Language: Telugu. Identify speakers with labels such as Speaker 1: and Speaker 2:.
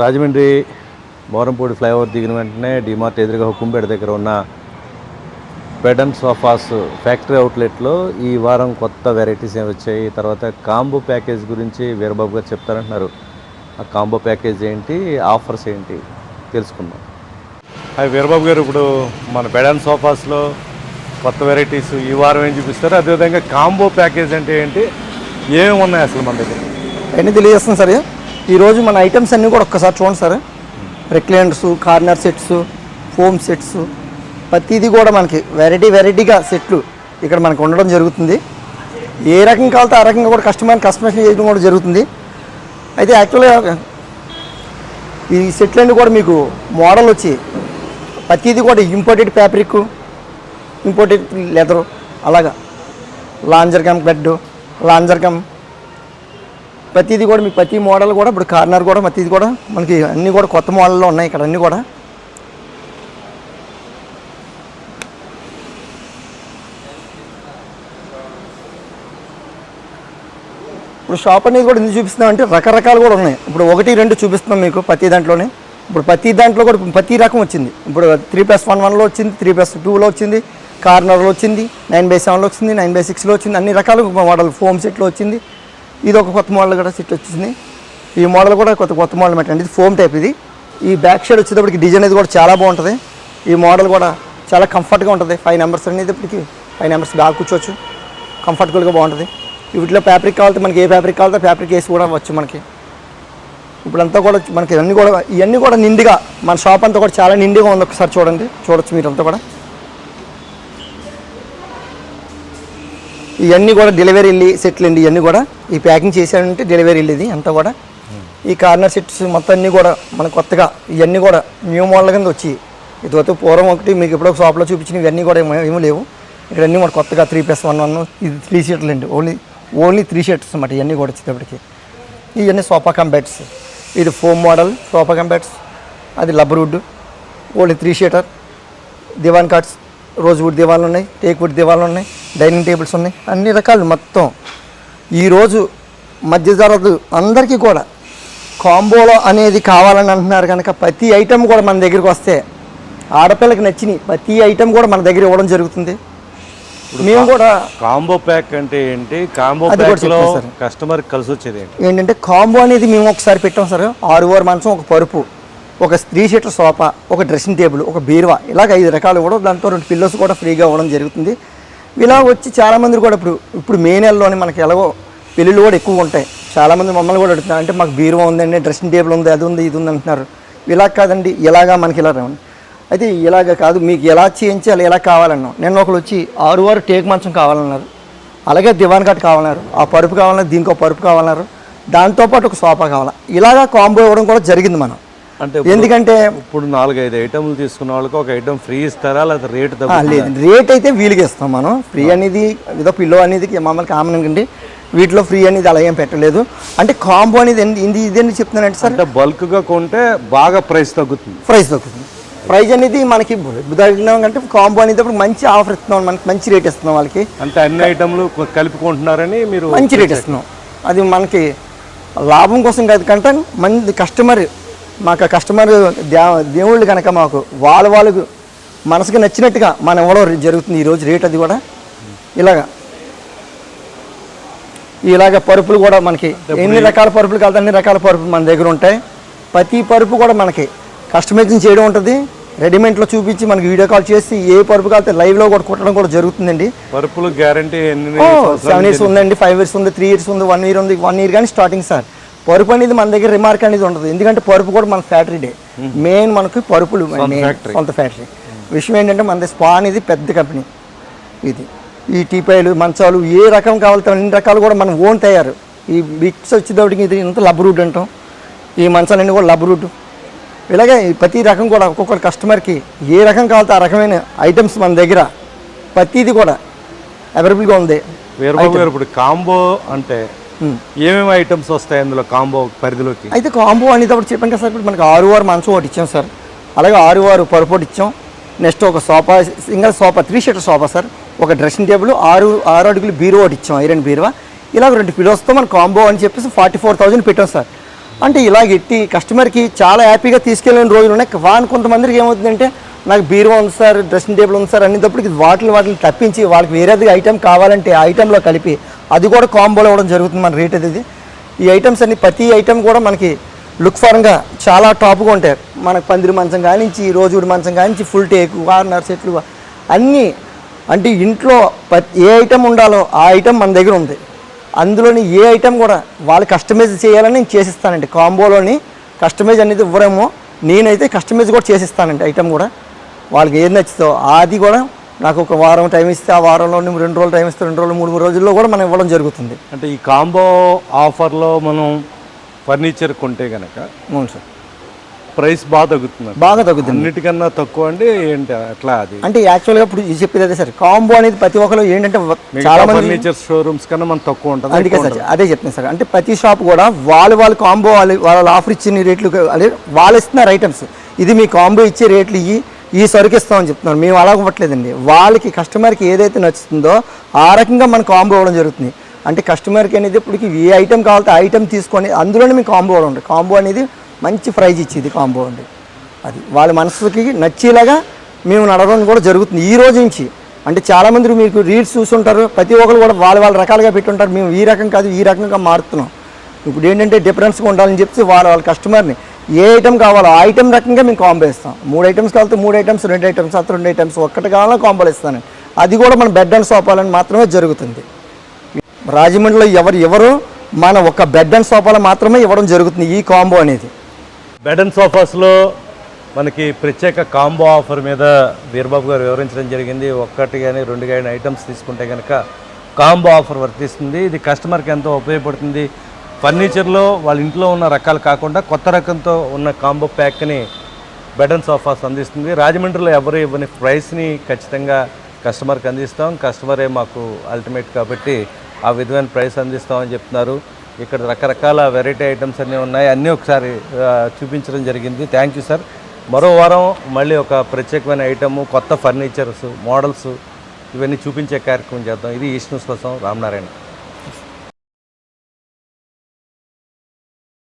Speaker 1: రాజమండ్రి మోరంపూడి ఫ్లైఓవర్ దిగిన వెంటనే డిమార్ట్ ఎదురుగా హుకుంపేట దగ్గర ఉన్న బెడ్ అండ్ సోఫాస్ ఫ్యాక్టరీ అవుట్లెట్లో ఈ వారం కొత్త వెరైటీస్ ఏమి వచ్చాయి తర్వాత కాంబో ప్యాకేజ్ గురించి వీరబాబు గారు చెప్తారంటున్నారు. ఆ కాంబో ప్యాకేజ్ ఏంటి ఆఫర్స్ ఏంటి తెలుసుకుందాం. హాయ్ వీరబాబు గారు ఇప్పుడు మన బెడ్ అండ్ సోఫాస్లో కొత్త వెరైటీస్ ఈ వారం ఏం చూపిస్తారు అదేవిధంగా కాంబో ప్యాకేజ్ అంటే ఏంటి ఏమేమి ఉన్నాయి అసలు మన దగ్గర?
Speaker 2: అన్నీ తెలియజేస్తాం సార్ ఈరోజు మన ఐటమ్స్ అన్నీ కూడా ఒక్కసారి చూడండి sir. Recliners corner sets foam sets ప్రతిదీ కూడా మనకి వెరైటీ వెరైటీగా సెట్లు ఇక్కడ మనకు ఉండడం జరుగుతుంది. ఏ రకం కావాలితే ఆ రకంగా కూడా కస్టమర్ కస్టమేషన్ చేయడం కూడా జరుగుతుంది. అయితే యాక్చువల్గా ఈ సెట్లన్నీ కూడా మీకు మోడల్ వచ్చి ప్రతిదీ కూడా ఇంపోర్టెడ్ ఫ్యాబ్రిక్ ఇంపోర్టెడ్ లెదరు అలాగా. Lounger cum bed lounger cum ప్రతిది కూడా మీకు ప్రతి మోడల్ కూడా ఇప్పుడు కార్నర్ కూడా ప్రతిది కూడా మనకి అన్నీ కూడా కొత్త మోడల్లో ఉన్నాయి ఇక్కడ అన్నీ కూడా. ఇప్పుడు షాప్ అనేది కూడా ఎందుకు చూపిస్తున్నాం అంటే రకరకాలు కూడా ఉన్నాయి. ఇప్పుడు ఒకటి రెండు చూపిస్తున్నాం మీకు ప్రతి దాంట్లోనే. ఇప్పుడు ప్రతి దాంట్లో కూడా ప్రతి రకం వచ్చింది. ఇప్పుడు త్రీ ప్లస్ వన్ వన్లో వచ్చింది త్రీ ప్లస్ టూలో వచ్చింది కార్నర్లో వచ్చింది నైన్ బై సెవెన్లో వచ్చింది నైన్ బై సిక్స్లో వచ్చింది అన్ని రకాల మోడల్ ఫోమ్ సెట్లో వచ్చింది. ఇది ఒక కొత్త మోడల్ కూడా సెట్ వచ్చింది. ఈ మోడల్ కూడా కొత్త కొత్త మోడల్ పెట్టండి ఇది ఫోమ్ టైప్ ఇది. ఈ బ్యాక్ సైడ్ వచ్చేటప్పటికి డిజైన్ అనేది కూడా చాలా బాగుంటుంది. ఈ మోడల్ కూడా చాలా కంఫర్ట్గా ఉంటుంది. ఫైవ్ నెంబర్స్ అనేది ఇప్పటికి ఫైవ్ నెంబర్స్ బాగా కూర్చోవచ్చు. కంఫర్టబుల్గా బాగుంటుంది. వీటిలో ఫ్యాబ్రిక్ కావాలంటే మనకి ఏ ఫ్యాబ్రిక్ కావాలంటే ఫ్యాబ్రిక్ వేసి కూడా వచ్చు మనకి. ఇప్పుడంతా కూడా మనకి ఇవన్నీ కూడా ఇవన్నీ కూడా నిండుగా మన షాప్ అంతా కూడా చాలా నిండుగా ఉంది. ఒకసారి చూడండి. చూడొచ్చు మీరంతా కూడా. ఇవన్నీ కూడా డెలివరీ వెళ్ళి సెట్లు అండి ఇవన్నీ కూడా ఈ ప్యాకింగ్ చేశానంటే డెలివరీ వెళ్ళేది అంతా కూడా. ఈ కార్నర్ సెట్స్ మొత్తం అన్నీ కూడా మన కొత్తగా ఇవన్నీ కూడా న్యూ మోడల్ కింద వచ్చి ఇదివరకు పూర్వం ఒకటి మీకు ఎప్పుడో షాప్లో చూపించిన ఇవన్నీ కూడా ఏమీ లేవు. ఇక్కడ అన్నీ మన కొత్తగా త్రీ ప్లస్ వన్ వన్ ఇది త్రీ షీట్లు అండి ఓన్లీ ఓన్లీ త్రీ షీట్స్ అన్నమాట ఇవన్నీ కూడా వచ్చేటప్పటికి. ఇవన్నీ సోఫా కమ్ ఇది ఫోమ్ మోడల్ సోఫా కమ్ అది rubber wood only three seater దివాన్ కార్డ్స్ రోజ్ వుడ్ దివాన్లు ఉన్నాయి టేక్ వుడ్ దివాన్లు ఉన్నాయి. డైనింగ్ టేబుల్స్ ఉన్నాయి. అన్ని రకాలు మొత్తం. ఈరోజు మధ్య తరగతి అందరికీ కూడా కాంబోలో అనేది కావాలని అంటున్నారు కనుక ప్రతి ఐటెం కూడా మన దగ్గరికి వస్తే ఆడపిల్లకి నచ్చినాయి ప్రతి ఐటెం కూడా మన దగ్గర ఇవ్వడం జరుగుతుంది. మేము కూడా
Speaker 1: కాంబో ప్యాక్ అంటే ఏంటి? కాంబో
Speaker 2: అది కూడా
Speaker 1: ప్యాక్లో
Speaker 2: చెప్తాను సార్.
Speaker 1: కస్టమర్ కలిసి వచ్చేది ఏంటి?
Speaker 2: ఏంటంటే కాంబో అనేది మేము ఒకసారి పెట్టాం సార్. ఆరు ఓవర్ మంచం ఒక పరుపు ఒక త్రీ సీటర్ సోఫా ఒక డ్రెస్సింగ్ టేబుల్ ఒక బీరువా ఇలాగ ఐదు రకాలు కూడా దాంతో రెండు పిల్లోస్ కూడా ఫ్రీగా ఇవ్వడం జరుగుతుంది. ఇలా వచ్చి చాలామంది కూడా ఇప్పుడు ఇప్పుడు మే నెలలోనే మనకి ఎలాగో పెళ్ళిళ్ళు కూడా ఎక్కువ ఉంటాయి. చాలామంది మమ్మల్ని కూడా అడుగుతున్నారు. అంటే మాకు బీరువా ఉందండి డ్రెస్సింగ్ టేబుల్ ఉంది అది ఉంది ఇది ఉంది అంటున్నారు. ఇలా కాదండి ఇలాగా మనకి ఇలా రావండి. అయితే ఇలాగ కాదు మీకు ఎలా చేయించాలి ఎలా కావాలన్నాం నేను ఒకరు వచ్చి ఆరు వారు టేక్ మంచం కావాలన్నారు. అలాగే దివాన్ కట్ కావాలన్నారు. ఆ పరుపు కావాలన్నారు దీనికి ఒక పరుపు కావాలన్నారు. దాంతోపాటు ఒక సోఫా కావాలి? ఇలాగా కాంబో ఇవ్వడం కూడా జరిగింది మనం.
Speaker 1: అంటే
Speaker 2: ఎందుకంటే
Speaker 1: ఇప్పుడు నాలుగైదు ఐటమ్లు తీసుకున్న వాళ్ళకి ఒక ఐటమ్ ఫ్రీ ఇస్తారా? లేదా రేట్
Speaker 2: లేదు. రేట్ అయితే వీలుగా ఇస్తాం మనం. ఫ్రీ అనేది ఏదో పిల్లో అనేది మమ్మల్ని కామన్ అండి వీటిలో ఫ్రీ అనేది అలా ఏం పెట్టలేదు. అంటే కాంబో అనేది ఇది ఇదేంటి చెప్తున్నానంటే సార్
Speaker 1: అంటే బల్క్గా కొంటే బాగా ప్రైస్ తగ్గుతుంది.
Speaker 2: ప్రైస్ తగ్గుతుంది. ప్రైస్ అనేది మనకి తగ్గినాం అంటే కాంబో అనేది మంచి ఆఫర్ ఇస్తున్నాం మనకి మంచి రేట్ ఇస్తున్నాం వాళ్ళకి.
Speaker 1: అంటే అన్ని ఐటమ్లు కలుపుకుంటున్నారని మీరు
Speaker 2: మంచి రేట్ ఇస్తున్నాం. అది మనకి లాభం కోసం కాదు కంటే మంది కస్టమర్ మాకు కస్టమర్ దేవుళ్ళు కనుక మాకు వాళ్ళ వాళ్ళకు మనసుకు నచ్చినట్టుగా మనం ఇవ్వడం జరుగుతుంది ఈరోజు రేట్ అది కూడా. ఇలాగా. ఇలాగ పరుపులు కూడా మనకి ఎన్ని రకాల పరుపులు కాదు అన్ని రకాల పరుపులు మన దగ్గర ఉంటాయి. ప్రతి పరుపు కూడా మనకి కస్టమైజింగ్ చేయడం ఉంటుంది. రెడీమేడ్లో చూపించి మనకి వీడియో కాల్ చేసి ఏ పరుపు కావాలి లైవ్లో కూడా కుట్టడం కూడా జరుగుతుందండి.
Speaker 1: పరుపులు గ్యారంటీ
Speaker 2: సెవెన్ ఇయర్స్ ఉందండి ఫైవ్ ఇయర్స్ ఉంది త్రీ ఇయర్స్ ఉంది వన్ ఇయర్ ఉంది వన్ ఇయర్ కానీ స్టార్టింగ్ సార్. పరుపు అనేది మన దగ్గర రిమార్క్ అనేది ఉండదు. ఎందుకంటే పరుపు కూడా మన ఫ్యాక్టరీ డే. మెయిన్ మనకి పరుపులు. సొంత ఫ్యాక్టరీ విషయం ఏంటంటే మన స్పా అనేది పెద్ద కంపెనీ ఇది. ఈ టీపాయిలు మంచాలు ఏ రకం కావాలితే అన్ని రకాలు కూడా మనం ఓన్ తయారు. ఈ బిక్స్ వచ్చేటప్పటికి ఇది ఇంత లబ్బర్ అంటాం. ఈ మంచాలన్నీ కూడా లబ్బర్ వుడ్ ఇలాగే ప్రతి రకం కూడా ఒక్కొక్క కస్టమర్కి ఏ రకం కావాలితే ఆ రకమైన ఐటమ్స్ మన దగ్గర ప్రతిది కూడా అవైలబుల్గా ఉంది.
Speaker 1: కాంబో అంటే ఏమేమి ఐటమ్స్ వస్తాయి అందులో కాంబో పరిధిలోకి?
Speaker 2: అయితే కాంబో అనేది అప్పుడు చెప్పాను కదా సార్ ఇప్పుడు మనకి ఆరు ఆరు మంచం ఒకటి ఇచ్చాం సార్. అలాగే ఆరు ఆరు పరుపు ఒకటి ఇచ్చాం. నెక్స్ట్ ఒక sofa single sofa three seater sofa sir. ఒక డ్రెస్సింగ్ టేబుల్ ఆరు ఆరు అడుగులు బీరో ఒకటి ఇచ్చాం ఐరన్ బీరువా. ఇలా రెండు పిలోస్తో మన కాంబో అని చెప్పేసి ఫార్టీ ఫోర్ థౌజండ్ పెట్టాం సార్. అంటే ఇలా ఎట్టి కస్టమర్కి చాలా హ్యాపీగా తీసుకెళ్ళిన రోజులు ఉన్నాయి. వాని కొంతమందికి ఏమవుతుందంటే నాకు బీరువా ఉంది సార్ డ్రెస్సింగ్ టేబుల్ ఉంది సార్ అనేటప్పటికి వాటిని వాటిని తప్పించి వాళ్ళకి వేరేది ఐటెం కావాలంటే ఆ ఐటెంలో కలిపి అది కూడా కాంబోలో ఇవ్వడం జరుగుతుంది మన రేట్ అది ఈ ఐటమ్స్ అన్ని ప్రతి ఐటెం కూడా మనకి లుక్ ఫారంగా చాలా టాప్గా ఉంటాయి. మనకు పందిరి మంచం కానించి రోజుడి మంచం కానించి ఫుల్ టేక్ కార్నర్ సెట్లు అన్నీ అంటే ఇంట్లో ఏ ఐటెం ఉండాలో ఆ ఐటెం మన దగ్గర ఉంది. అందులోని ఏ ఐటెం కూడా వాళ్ళు కస్టమైజ్ చేయాలని నేను చేసిస్తానండి. కాంబోలోని కస్టమైజ్ అనేది ఇవ్వరేమో నేనైతే కస్టమైజ్ కూడా చేసిస్తానండి ఐటెం కూడా. వాళ్ళకి ఏది నచ్చుతో అది కూడా నాకు ఒక వారం టైం ఇస్తే ఆ వారంలో రెండు రోజులు టైం ఇస్తే రెండు రోజులు మూడు మూడు రోజుల్లో కూడా మనం ఇవ్వడం జరుగుతుంది.
Speaker 1: అంటే ఈ కాంబో ఆఫర్లో మనం ఫర్నిచర్ కొంటే కనుక
Speaker 2: అవును సార్.
Speaker 1: ప్రైస్ బాగా తగ్గుతుంది.
Speaker 2: బాగా తగ్గుతుంది.
Speaker 1: అన్నిటికన్నా తక్కువ అండి ఏంటి అట్లా అది?
Speaker 2: అంటే యాక్చువల్గా ఇప్పుడు చెప్పేది అదే సార్. కాంబో అనేది ప్రతి ఒక్కరు ఏంటంటే
Speaker 1: చాలా
Speaker 2: చాలా మంది
Speaker 1: ఫర్నిచర్ షోరూమ్స్ కన్నా మనం తక్కువ ఉంటుంది
Speaker 2: అందుకే సార్ అదే చెప్తున్నాను సార్. అంటే ప్రతి షాప్ కూడా వాళ్ళు వాళ్ళు కాంబో వాళ్ళు వాళ్ళ ఆఫర్ ఇచ్చిన రేట్లు అదే వాళ్ళు ఇస్తున్నారు ఐటమ్స్ ఇది మీ కాంబో ఇచ్చే రేట్లు ఇవి ఈ సరుకు ఇస్తామని చెప్తున్నారు. మేము అలా ఇవ్వట్లేదండి. వాళ్ళకి కస్టమర్కి ఏదైతే నచ్చుతుందో ఆ రకంగా మనం కాంబో ఇవ్వడం జరుగుతుంది. అంటే కస్టమర్కి అనేది ఇప్పటికి ఏ ఐటెం కావాలంటే ఆ ఐటెం తీసుకొని అందులోనే మేము కాంబో ఇవ్వడం ఉంటుంది. కాంబో అనేది మంచి ప్రైజ్ ఇచ్చేది కాంబో అండి. అది వాళ్ళ మనసుకి నచ్చేలాగా మేము నడవడం కూడా జరుగుతుంది. ఈ రోజు నుంచి అంటే చాలామంది మీకు రీల్స్ చూస్తుంటారు. ప్రతి ఒక్కరు కూడా వాళ్ళ వాళ్ళ రకాలుగా పెట్టుంటారు. మేము ఈ రకం కాదు ఈ రకంగా మారుతున్నాం. ఇప్పుడు ఏంటంటే డిఫరెన్స్గా ఉండాలని చెప్పి వాళ్ళ వాళ్ళ కస్టమర్ని ఏ ఐటమ్ కావాలో ఆ ఐటెం రకంగా మేము కాంబో ఇస్తాం మూడు ఐటమ్స్ కావాలంటే మూడు ఐటమ్స్ రెండు ఐటమ్స్ అത്ര రెండు ఐటమ్స్ ఒక్కటి కావాలని కాంబోలు ఇస్తాను. అది కూడా మన బెడ్ అండ్ సోపాలని మాత్రమే జరుగుతుంది. రాజమండ్రిలో ఎవరు ఎవరు మన ఒక బెడ్ అండ్ సోఫాలో మాత్రమే ఇవ్వడం జరుగుతుంది ఈ కాంబో అనేది.
Speaker 1: బెడ్ అండ్ సోఫాస్లో మనకి ప్రత్యేక కాంబో ఆఫర్ మీద వీరబాబు గారు వివరించడం జరిగింది. ఒక్కటి కానీ రెండు కానీ ఐటమ్స్ తీసుకుంటే కనుక కాంబో ఆఫర్ వర్తిస్తుంది. ఇది కస్టమర్కి ఎంతో ఉపయోగపడుతుంది. ఫర్నిచర్లో వాళ్ళ ఇంట్లో ఉన్న రకాలు కాకుండా కొత్త రకంతో ఉన్న కాంబో ప్యాక్ని బెడ్ అండ్ సోఫాస్ అందిస్తుంది. రాజమండ్రిలో ఎవరు ఇవ్వని ప్రైస్ని ఖచ్చితంగా కస్టమర్కి అందిస్తాం. కస్టమరే మాకు అల్టిమేట్ కాబట్టి ఆ విధమైన ప్రైస్ అందిస్తామని చెప్తున్నారు. ఇక్కడ రకరకాల వెరైటీ ఐటమ్స్ అన్నీ ఉన్నాయి. అన్నీ ఒకసారి చూపించడం జరిగింది. Thank you sir. మరో వారం మళ్ళీ ఒక ప్రత్యేకమైన ఐటము కొత్త ఫర్నిచర్స్ మోడల్స్ ఇవన్నీ చూపించే కార్యక్రమం చేద్దాం. ఇది ఈస్ట్ కోసం రామనారాయణ.